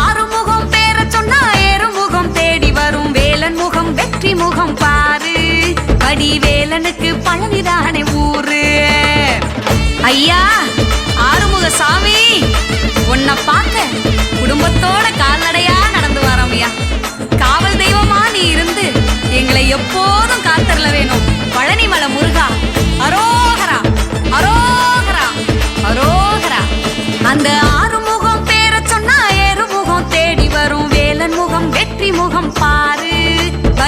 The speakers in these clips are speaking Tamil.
ஆறுமுகம் பேர சொன்னா ஏறுமுகம் தேடி வரும் வேலன் முகம் வெற்றி முகம் பாரு. படி வேலனுக்கு பழனிதானே ஊரு. ஐயா ஆறுமுக சாமி உன்னை பார்க்க குடும்பத்தோட கால்நடையா நடந்து வரோம் ஐயா. காவல் தெய்வமா நீ இருந்து எங்களை எப்போதும் காத்து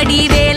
வடிவே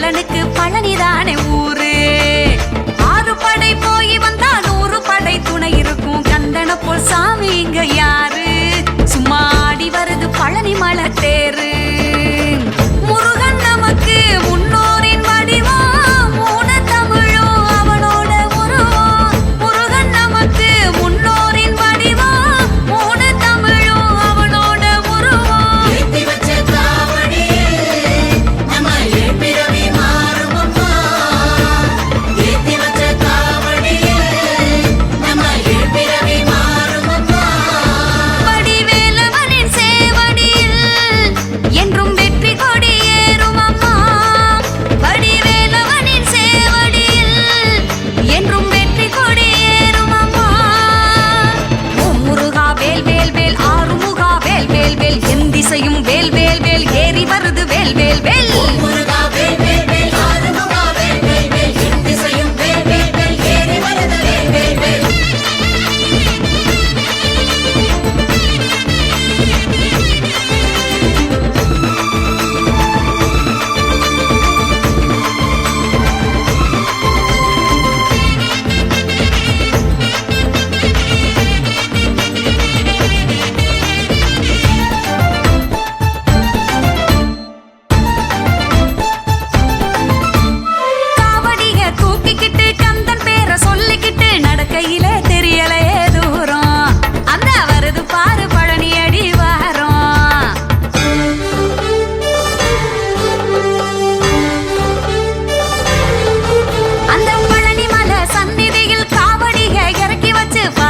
to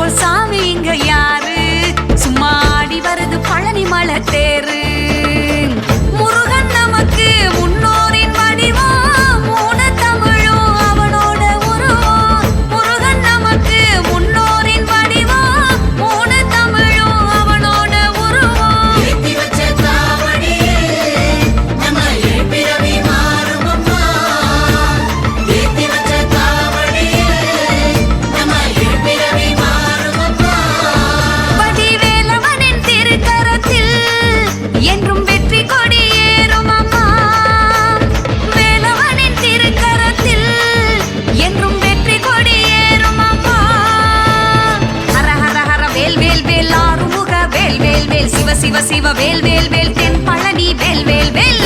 போல் சாமி இங்க யாரு? சும்மா ஆடி வருது பழனி மலை தேரு. சிவ சிவ வேல் வேல் வேல் தென் பழனி வேல் வேல் வேல்.